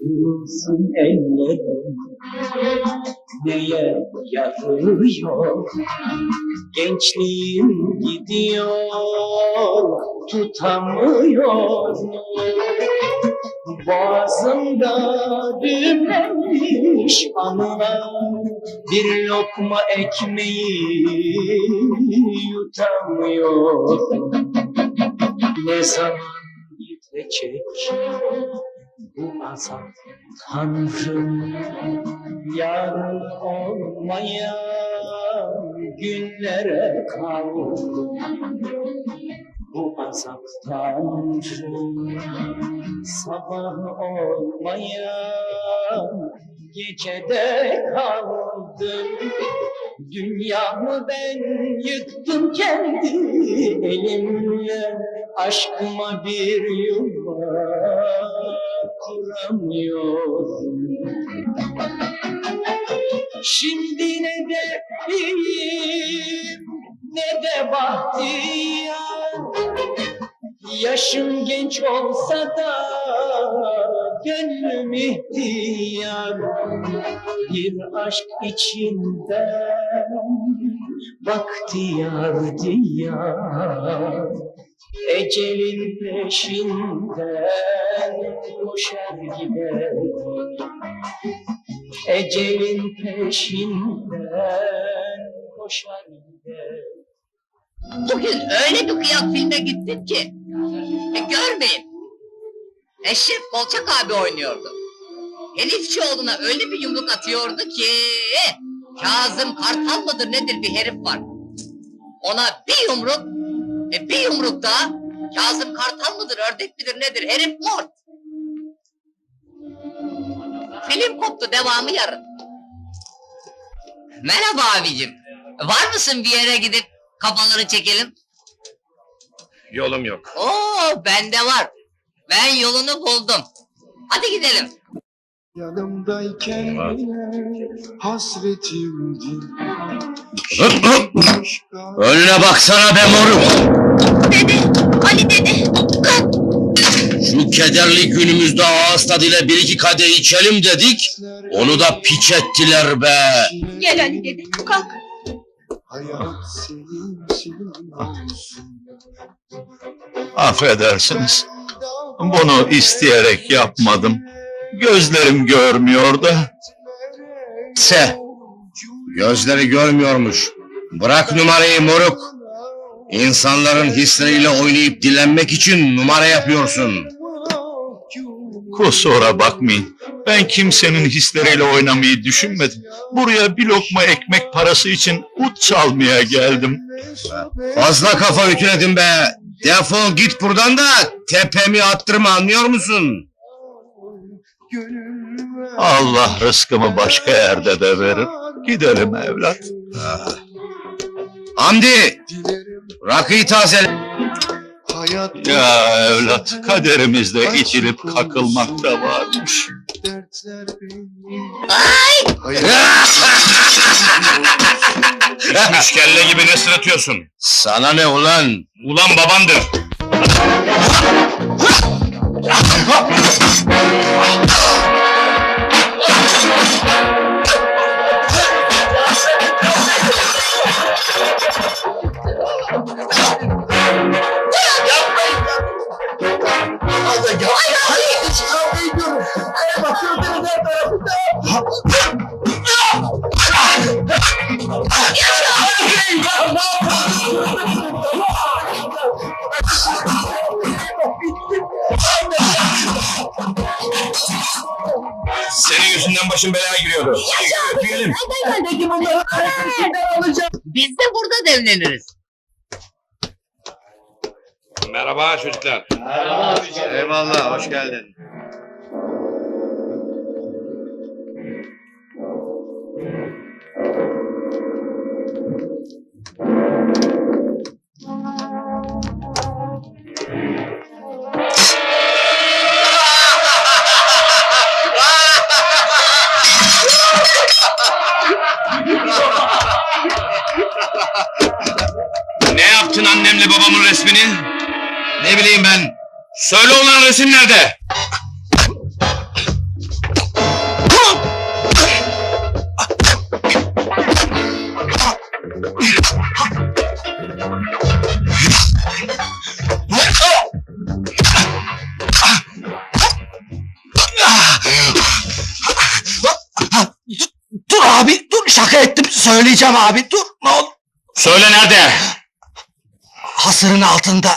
Kırılsın ellerim Neye yarıyor Gençliğim gidiyor Tutamıyorum. Boğazımda düğümlenmiş anılar Bir lokma ekmeği yutamıyorum Ne zaman gidecek bu azap Tanrım yarın olmayan günlere kaldım bu azap Tanrım sabah olmayan gecede kaldım Dünyamı ben yıktım kendi elimle Aşkıma bir yuva kuramıyorum Şimdi ne de iyiyim ne de bahtiyar. Yaşım genç olsa da gönlüm ihtiyar. Bir aşk içinden baktiyar diyar. Ecelin peşinden koşar gider Ecelin peşinden koşar gider Bugün öyle bir kıyak filme gittim ki. E, görmeyin. Eşref Kolçak abi oynuyordu. Elifçioğlu'na öyle bir yumruk atıyordu ki... Kazım Kartal mıdır nedir bir herif var. Ona bir yumruk, e, bir yumruk daha Kazım Kartal mıdır, ördek midir nedir herif mort. Film koptu devamı yarın. Merhaba abicim. Var mısın bir yere gidip kafaları çekelim? Yolum yok. Oo bende var. Ben yolunu buldum. Hadi gidelim. Yanımdayken yine hasretimdi. Önüne baksana be moruk. Dede, Ali dede. Kalk. Şu kederli günümüzde ağız tadıyla bir iki kadeh içelim dedik. Onu da piç ettiler be. Gel Ali dede, kalk. Hayat senin senin olsun. Affedersiniz. Bunu isteyerek yapmadım. Gözlerim görmüyor da. Se. Gözleri görmüyormuş. Bırak numarayı moruk. İnsanların hisleriyle oynayıp dilenmek için numara yapıyorsun. Kusura bakmayın. Ben kimsenin hisleriyle oynamayı düşünmedim. Buraya bir lokma ekmek parası için ut çalmaya geldim. Fazla kafa ütüledin be. Defol git buradan da tepemi attırma anlıyor musun? Allah rızkımı başka yerde de verir. Gidelim evlat. Hamdi Dilerim rakıyı hayat Ya evlat kaderimizde içilip kakılmak da varmış. Ay! Pişmiş kelle gibi ne sırıtıyorsun? Sana ne ulan? Ulan babandır. Senin yüzünden başım belaya giriyordu. Öpüyelim. Biz de burada evleniriz. Merhaba çocuklar. Eyvallah hoş geldin. misin annemle babamın resmini? Ne bileyim ben. Söyle olan resim nerede? Dur abi, dur şaka ettim. Söyleyeceğim abi, dur. Ne olur. Söyle nerede? Hasırın altında.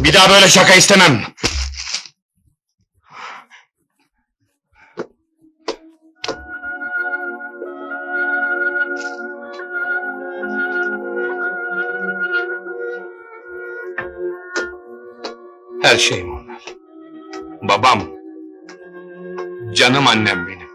Bir daha böyle şaka istemem. Her şeyim onlar. Babam. Canım annem benim.